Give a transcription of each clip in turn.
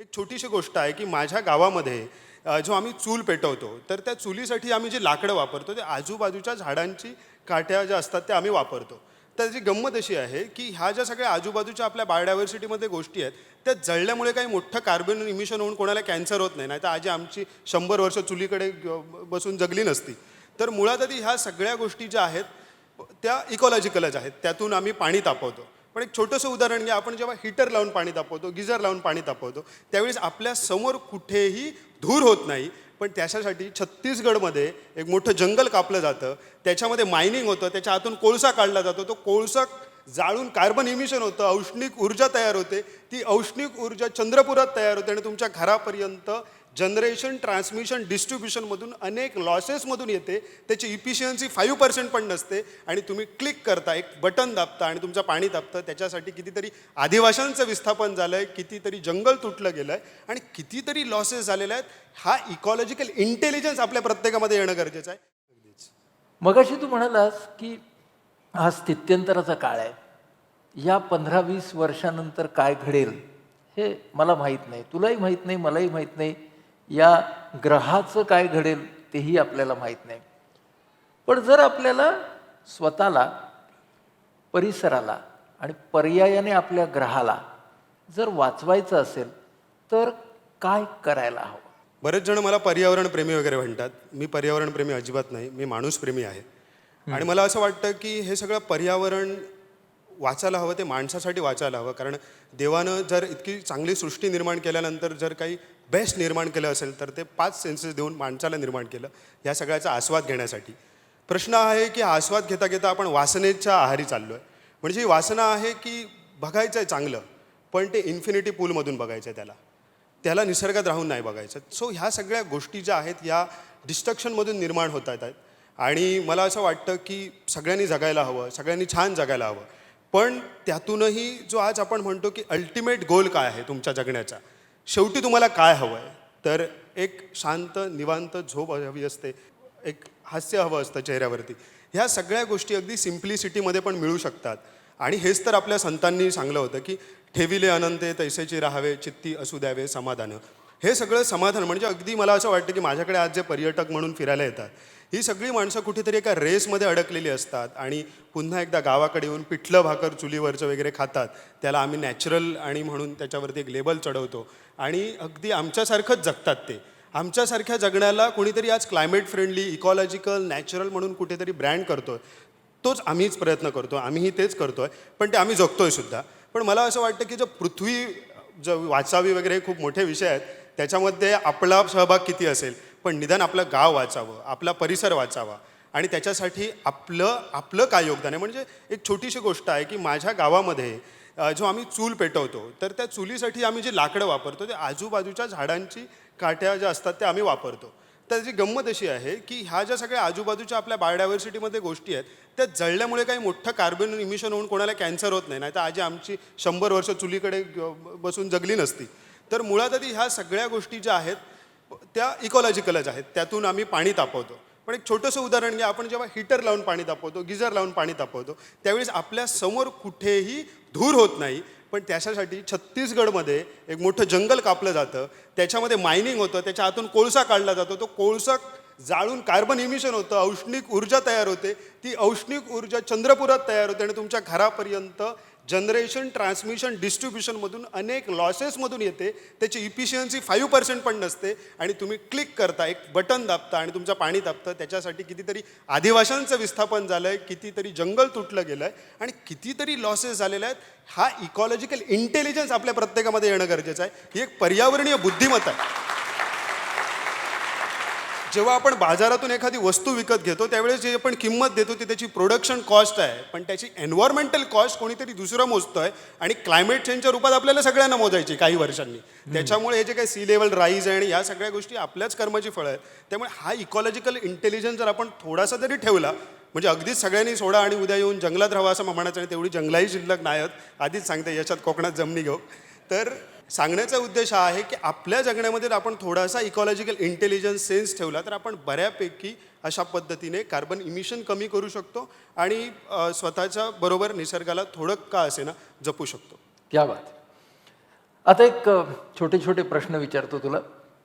एक छोटीशी गोष्ट आहे की माझ्या गावामध्ये जो आम्ही चूल पेटवतो तर त्या चुलीसाठी आम्ही जे लाकडं वापरतो ते आजूबाजूच्या झाडांची काठ्या ज्या असतात त्या आम्ही वापरतो. तर त्याची गंमत अशी आहे की ह्या ज्या सगळ्या आजूबाजूच्या आपल्या बायोडायव्हर्सिटीमध्ये गोष्टी आहेत त्या जळल्यामुळे काही मोठं कार्बन इमिशन होऊन कोणाला कॅन्सर होत नाही. नाही तर आजी आमची शंभर वर्ष चुलीकडे बसून जगली नसती. तर मुळात आधी ह्या सगळ्या गोष्टी ज्या आहेत त्या इकॉलॉजिकलच आहेत. त्यातून आम्ही पाणी तापवतो. पण एक छोटंसं उदाहरण घ्या. आपण जेव्हा हीटर लावून पाणी तापवतो गिझर लावून पाणी तापवतो त्यावेळेस आपल्यासमोर कुठेही धूर होत नाही. पण त्याच्यासाठी छत्तीसगडमध्ये एक मोठं जंगल कापलं जातं. त्याच्यामध्ये मायनिंग होतं. त्याच्या आतून कोळसा काढला जातो. तो कोळसा जाळून कार्बन इमिशन होतं. औष्णिक ऊर्जा तयार होते. ती औष्णिक ऊर्जा चंद्रपुरात तयार होते आणि तुमच्या घरापर्यंत जनरेशन ट्रान्समिशन डिस्ट्रीब्युशनमधून अनेक लॉसेसमधून येते. त्याची इफिशियन्सी फाईव्ह पर्सेंट पण नसते. आणि तुम्ही क्लिक करता एक बटन दाबता आणि तुमचं पाणी दाबतं त्याच्यासाठी कितीतरी आदिवाशांचं विस्थापन झालं आहे कितीतरी जंगल तुटलं गेलं आहे आणि कितीतरी लॉसेस झालेले आहेत. हा इकॉलॉजिकल इंटेलिजन्स आपल्या प्रत्येकामध्ये येणं गरजेचं आहे. मगाशी तू म्हणालास की हा स्थित्यंतराचा काळ आहे. या पंधरा वीस वर्षानंतर काय घडेल हे मला माहीत नाही. तुलाही माहीत नाही मलाही माहीत नाही. या ग्रहाचं काय घडेल तेही आपल्याला माहीत नाही. पण जर आपल्याला स्वतःला परिसराला आणि पर्यायाने आपल्या ग्रहाला जर वाचवायचं असेल तर काय करायला हवं? बरेच जण मला पर्यावरण प्रेमी वगैरे म्हणतात. मी पर्यावरण प्रेमी अजिबात नाही. मी माणूस प्रेमी आहे. आणि मला असं वाटतं की हे सगळं पर्यावरण वाचायला हवं ते माणसासाठी वाचायला हवं. कारण देवानं जर इतकी चांगली सृष्टी निर्माण केल्यानंतर जर काही बेस्ट निर्माण केलं असेल तर ते पाच सेन्सेस देऊन माणसाला निर्माण केलं या सगळ्याचा आस्वाद घेण्यासाठी. प्रश्न आहे की आस्वाद घेता घेता आपण वासनेच्या आहारी चाललो आहे म्हणजे ही वासना आहे की बघायचं आहे चांगलं पण ते इन्फिनिटी पूलमधून बघायचं आहे त्याला. त्याला निसर्गात राहून नाही बघायचं. सो ह्या सगळ्या गोष्टी ज्या आहेत ह्या डिस्ट्रक्शनमधून निर्माण होत आहेत. आणि मला असं वाटतं की सगळ्यांनी जगायला हवं सगळ्यांनी छान जगायला हवं. पण त्यातूनही जो आज आपण म्हणतो की अल्टिमेट गोल काय आहे तुमच्या जगण्याचा? शेवटी तुम्हाला काय हवं आहे तर एक शांत निवांत झोप हवी असते. एक हास्य हवं असतं चेहऱ्यावरती. ह्या सगळ्या गोष्टी अगदी सिम्प्लिसिटीमध्ये पण मिळू शकतात. आणि हेच तर आपल्या संतांनी सांगलं होतं की ठेविले अनंते तैसेची राहावे चित्ती असू द्यावे समाधान. हे सगळं समाधान म्हणजे अगदी मला असं वाटतं की माझ्याकडे आज जे पर्यटक म्हणून फिरायला येतात ही सगळी माणसं कुठेतरी एका रेसमध्ये अडकलेली असतात आणि पुन्हा एकदा गावाकडे येऊन पिठलं भाकर चुलीवरचं वगैरे खातात त्याला आम्ही नॅचरल आणि म्हणून त्याच्यावरती एक लेबल चढवतो आणि अगदी आमच्यासारखंच जगतात ते. आमच्यासारख्या जगण्याला कोणीतरी आज क्लायमेट फ्रेंडली इकॉलॉजिकल नॅचरल म्हणून कुठेतरी ब्रँड करतो तोच आम्हीच प्रयत्न करतो आम्हीही तेच करतो आहे पण ते आम्ही जगतोय सुद्धा. पण मला असं वाटतं की जर पृथ्वी जर वाचावी वगैरे हे खूप मोठे विषय आहेत त्याच्यामध्ये आपला सहभाग किती असेल? पण निदान आपलं गाव वाचावं आपला परिसर वाचावा. आणि त्याच्यासाठी आपलं आपलं काय योगदान आहे? म्हणजे एक छोटीशी गोष्ट आहे की माझ्या गावामध्ये जो आम्ही चूल पेटवतो तर त्या चुलीसाठी आम्ही जे लाकडं वापरतो ते आजूबाजूच्या झाडांची काठ्या ज्या असतात त्या आम्ही वापरतो. तर त्याची गंमत अशी आहे की ह्या ज्या सगळ्या आजूबाजूच्या आपल्या बायोडायव्हर्सिटीमध्ये गोष्टी आहेत त्या जळल्यामुळे काही मोठं कार्बन इमिशन होऊन कोणाला कॅन्सर होत नाही. नाही तर आजी आमची शंभर वर्ष चुलीकडे बसून जगली नसती. तर मुळात आधी ह्या सगळ्या गोष्टी ज्या आहेत त्या इकॉलॉजिकलच आहेत. त्यातून आम्ही पाणी तापवतो. पण एक छोटंसं उदाहरण घ्या. आपण जेव्हा हीटर लावून पाणी तापवतो गिझर लावून पाणी तापवतो त्यावेळेस आपल्यासमोर कुठेही धूर होत नाही. पण त्याच्यासाठी छत्तीसगडमध्ये एक मोठं जंगल कापलं जातं. त्याच्यामध्ये मायनिंग होतं. त्याच्या आतून कोळसा काढला जातो. तो कोळसा जाळून कार्बन इमिशन होतं. औष्णिक ऊर्जा तयार होते. ती औष्णिक ऊर्जा चंद्रपुरात तयार होते आणि तुमच्या घरापर्यंत जनरेशन ट्रान्समिशन डिस्ट्रीब्युशनमधून अनेक लॉसेसमधून येते. त्याची इफिशियन्सी फाईव्ह पर्सेंट पण नसते. आणि तुम्ही क्लिक करता एक बटन दाबता आणि तुमचं पाणी दाबतं त्याच्यासाठी कितीतरी आदिवाशांचं विस्थापन झालं आहे कितीतरी जंगल तुटलं गेलं आहे आणि कितीतरी लॉसेस झालेले आहेत. हा इकॉलॉजिकल इंटेलिजन्स आपल्या प्रत्येकामध्ये येणं गरजेचं आहे. ही एक पर्यावरणीय बुद्धिमत्ता आहे. जेव्हा आपण बाजारातून एखादी वस्तू विकत घेतो त्यावेळेस जे आपण किंमत देतो ती त्याची प्रोडक्शन कॉस्ट आहे. पण त्याची एन्व्हायरमेंटल कॉस्ट कोणीतरी दुसरं मोजतोय आणि क्लायमेट चेंजच्या रूपात आपल्याला सगळ्यांना मोजायची काही वर्षांनी. त्याच्यामुळे हे जे काही सी लेवल राईज आहे आणि या सगळ्या गोष्टी आपल्याच कर्माची फळं आहेत. त्यामुळे हा इकॉलॉजिकल इंटेलिजन्स जर आपण थोडासा जरी ठेवला म्हणजे अगदीच सगळ्यांनी सोडा आणि उद्या येऊन जंगलात राहावं असं म्हणायचं आणि तेवढी जंगलाही शिल्लक नाही आहेत. आधीच सांगते याच्यात कोकणात जमनी घेऊ. तर सांगण्याचा उद्देश हा आहे की आपल्या जगण्यामध्ये आपण थोडासा इकॉलॉजिकल इंटेलिजन्स सेन्स ठेवला तर आपण बऱ्यापैकी अशा पद्धतीने कार्बन इमिशन कमी करू शकतो आणि स्वतःच्या बरोबर निसर्गाला थोडं का असे ना जपू शकतो. क्या बात. आता एक छोटे छोटे प्रश्न विचारतो तुला.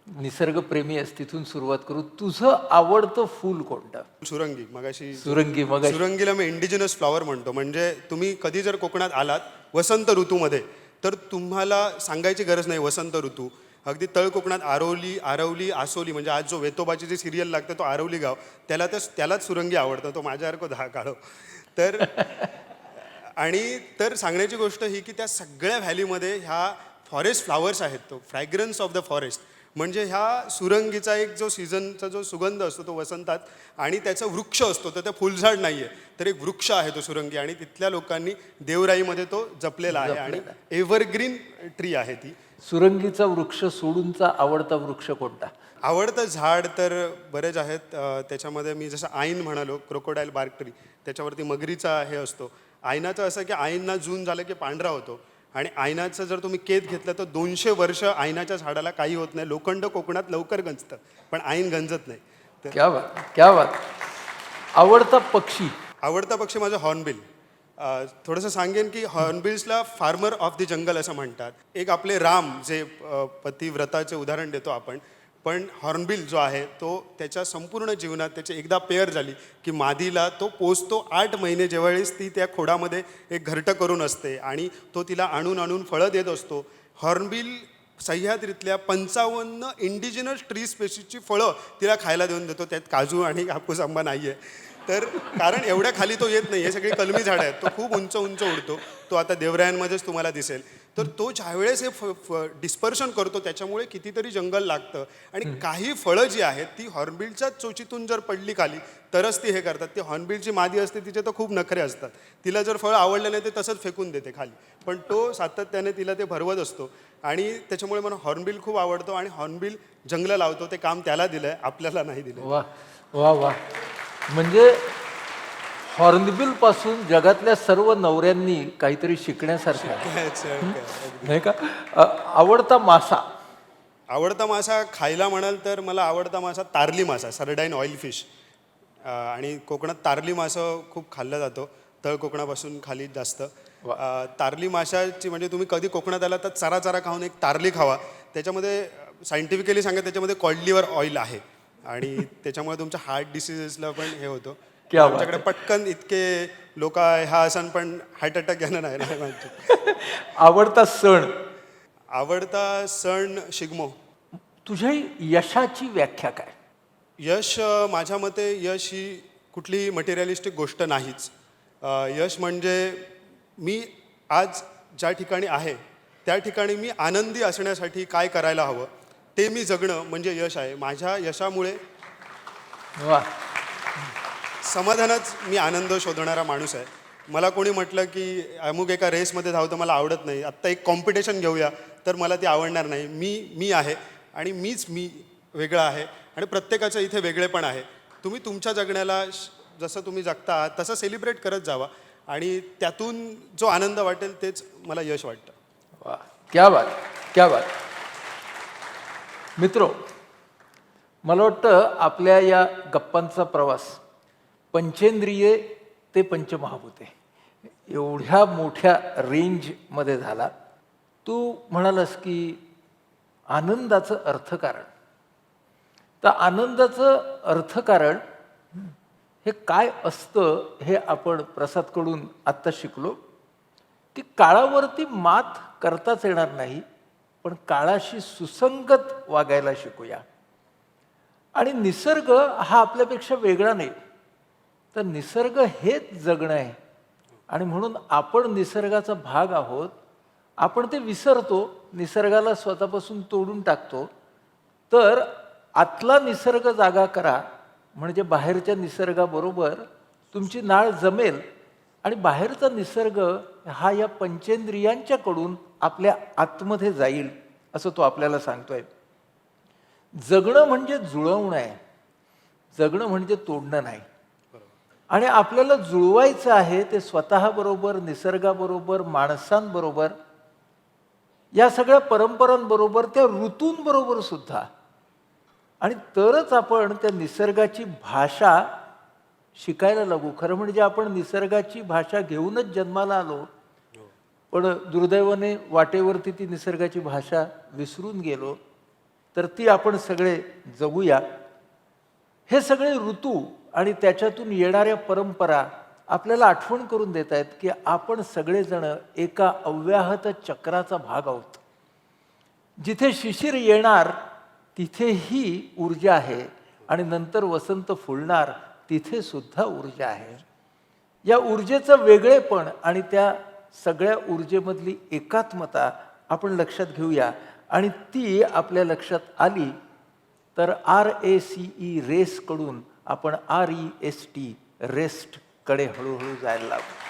निसर्गप्रेमी आहेस तिथून सुरुवात करू. तुझं आवडतं फूल कोणतं? सुरंगी मगाशी. सुरंगी मग सुरंगीला मी इंडिजिनस फ्लॉवर म्हणतो. म्हणजे तुम्ही कधी जर कोकणात आलात वसंत ऋतूमध्ये तर तुम्हाला सांगायची गरज नाही वसंत ऋतू. अगदी तळ कोकणात आरवली आरवली आसोली म्हणजे आज जो वेतोबाची जी सिरियल लागतं तो आरवली गाव त्याला तर त्यालाच सुरंगी आवडतं तो माझ्यासारखं दहा काढो तर आणि तर सांगण्याची गोष्ट ही की त्या सगळ्या व्हॅलीमध्ये ह्या फॉरेस्ट फ्लावर्स आहेत तो फ्रॅग्रन्स ऑफ द फॉरेस्ट म्हणजे ह्या सुरंगीचा एक जो सीझनचा जो सुगंध असतो तो वसंतात आणि त्याचा वृक्ष असतो तर ते फुलझाड नाही आहे तर एक वृक्ष आहे तो सुरंगी आणि तिथल्या लोकांनी देवराईमध्ये तो जपलेला आहे आणि एव्हरग्रीन ट्री आहे ती. सुरंगीचा वृक्ष सोडूनचा आवडता वृक्ष कोणता? आवडतं झाड तर बरेच आहेत. त्याच्यामध्ये मी जसं आईन म्हणालो क्रोकोडाईल बार्क ट्री त्याच्यावरती मगरीचा हे असतो. आयनाचं असं की आईनना जून झालं की पांढरा होतो. आणि आयनाचं जर तुम्ही केत घेतलं तर दोनशे वर्ष आयनाच्या झाडाला काही होत नाही. लोखंड कोकणात लवकर गंजतं पण आईन गंजत नाही. तर क्या बात क्या बात. आवडता पक्षी? आवडता पक्षी माझा हॉर्नबिल. अ, थोडंसं सांगेन की हॉर्नबिल्सला फार्मर ऑफ द जंगल असं म्हणतात. एक आपले राम जे अ, पतिव्रताचे उदाहरण देतो आपण पण हॉर्नबिल जो आहे तो त्याच्या संपूर्ण जीवनात त्याची एकदा पेअर झाली की मादीला तो पोचतो आठ महिने जेव्हावेळेस ती त्या खोडामध्ये एक घरटं करून असते आणि तो तिला आणून आणून फळं देत असतो. हॉर्नबिल सह्याद्रीतल्या पंचावन्न इंडिजिनस ट्री स्पेसीसची फळं तिला खायला देऊन देतो. त्यात काजू आणि कापूस आंबा नाही आहे तर कारण एवढ्या खाली तो येत नाही. हे सगळी कलमी झाडं आहेत. तो खूप उंच उंच उडतो. तो आता देवरायांमध्येच तुम्हाला दिसेल. तर तो ज्यावेळेस हे डिस्पर्शन करतो त्याच्यामुळे कितीतरी जंगल लागतं. आणि काही फळं जी आहेत ती हॉर्नबिलच्याच चोचीतून जर पडली खाली तरच ती हे करतात. ती हॉर्नबिलची मादी असते तिचे तर खूप नखरे असतात. तिला जर फळ आवडलं नाही ते तसंच फेकून देते खाली. पण तो सातत्याने तिला ते भरवत असतो. आणि त्याच्यामुळे मला हॉर्नबिल खूप आवडतो आणि हॉर्नबिल जंगलं लावतो. ते काम त्याला दिलं आहे आपल्याला नाही दिलं वा वा वा. म्हणजे हॉर्नबिलपासून जगातल्या सर्व नवऱ्यांनी काहीतरी शिकण्यासारखं आहे. नाही का? अ, आवडता मासा. आवडता मासा खायला म्हणाल तर मला आवडता मासा तारली मासा सरडाईन ऑइल फिश. आणि कोकणात तारली मासं खूप खाल्लं जातं. तळ कोकणापासून खाली जास्त. अ, तारली माशाची म्हणजे तुम्ही कधी कोकणात आला तर चारा चारा खाऊन एक तारली खावा. त्याच्यामध्ये सायंटिफिकली सांगा त्याच्यामध्ये कॉल्डलिव्हर ऑइल आहे. आणि त्याच्यामुळे तुमच्या हार्ट डिसिजेसला पण हे होतं. क्या बात आमच्याकडे पटकन इतके लोक ह्या असन पण हार्ट अटॅक घेणं नाही नाही माहिती. आवडता सण? आवडता सण शिगमो. तुझ्या यशाची व्याख्या काय? यश अ, माझ्या मते यश ही कुठलीही मटेरियलिस्टिक गोष्ट नाहीच. अ, यश म्हणजे मी आज ज्या ठिकाणी आहे त्या ठिकाणी मी आनंदी असण्यासाठी काय करायला हवं ते मी जगणं म्हणजे यश आहे. माझ्या यशामुळे वा. समाधानच मी आनंद शोधणारा माणूस आहे. मला कोणी म्हटलं की अमुक एका रेसमध्ये धावतं मला आवडत नाही. आत्ता एक कॉम्पिटिशन घेऊया. तर मला ती आवडणार नाही. मी मी आहे आणि मीच मी वेगळा आहे आणि प्रत्येकाचं इथे वेगळेपण आहे. तुम्ही तुमच्या जगण्याला श- जसं तुम्ही जगता आहात तसं सेलिब्रेट करत जावा आणि त्यातून जो आनंद वाटेल तेच मला यश वाटतं. वा क्या बात क्या बात. मित्रो मला वाटतं आपल्या या गप्पांचा प्रवास पंचेंद्रिये ते पंचमहाभूते. एवढ्या मोठ्या रेंजमध्ये झाला. तू म्हणालास की आनंदाचं अर्थकारण. तर आनंदाचं अर्थकारण हे काय असतं हे आपण प्रसादकडून आत्ता शिकलो. की काळावरती मात करताच येणार नाही पण काळाशी सुसंगत वागायला शिकूया. आणि निसर्ग हा आपल्यापेक्षा वेगळा नाही. तर निसर्ग हेच जगणं आहे. आणि म्हणून आपण निसर्गाचा भाग आहोत. आपण ते विसरतो निसर्गाला स्वतःपासून तोडून टाकतो. तर आतला निसर्ग जागा करा म्हणजे बाहेरच्या निसर्गाबरोबर तुमची नाळ जमेल. आणि बाहेरचा निसर्ग हा या पंचेंद्रियांच्याकडून आपल्या आतमध्ये जाईल असं तो आपल्याला सांगतोय. जगणं म्हणजे जुळवणं आहे. जगणं म्हणजे तोडणं नाही. आणि आपल्याला जुळवायचं आहे ते स्वतःबरोबर निसर्गाबरोबर माणसांबरोबर या सगळ्या परंपरांबरोबर त्या ऋतूंबरोबर सुद्धा. आणि तरच आपण त्या निसर्गाची भाषा शिकायला लागू. खरं म्हणजे आपण निसर्गाची भाषा घेऊनच जन्माला आलो पण दुर्दैवाने वाटेवरती ती निसर्गाची भाषा विसरून गेलो तर ती आपण सगळे जगूया. हे सगळे ऋतू आणि त्याच्यातून येणाऱ्या परंपरा आपल्याला आठवण करून देत आहेत की आपण सगळेजण एका अव्याहत चक्राचा भाग आहोत. जिथे शिशिर येणार तिथेही ऊर्जा आहे आणि नंतर वसंत फुलणार तिथे सुद्धा ऊर्जा आहे. या ऊर्जेचं वेगळेपण आणि त्या सगळ्या ऊर्जेमधली एकात्मता आपण लक्षात घेऊया. आणि ती आपल्या लक्षात आली तर आर ए सी ई रेसकडून आपण आर ई एस टी रेस्टकडे हळूहळू जायला लागू.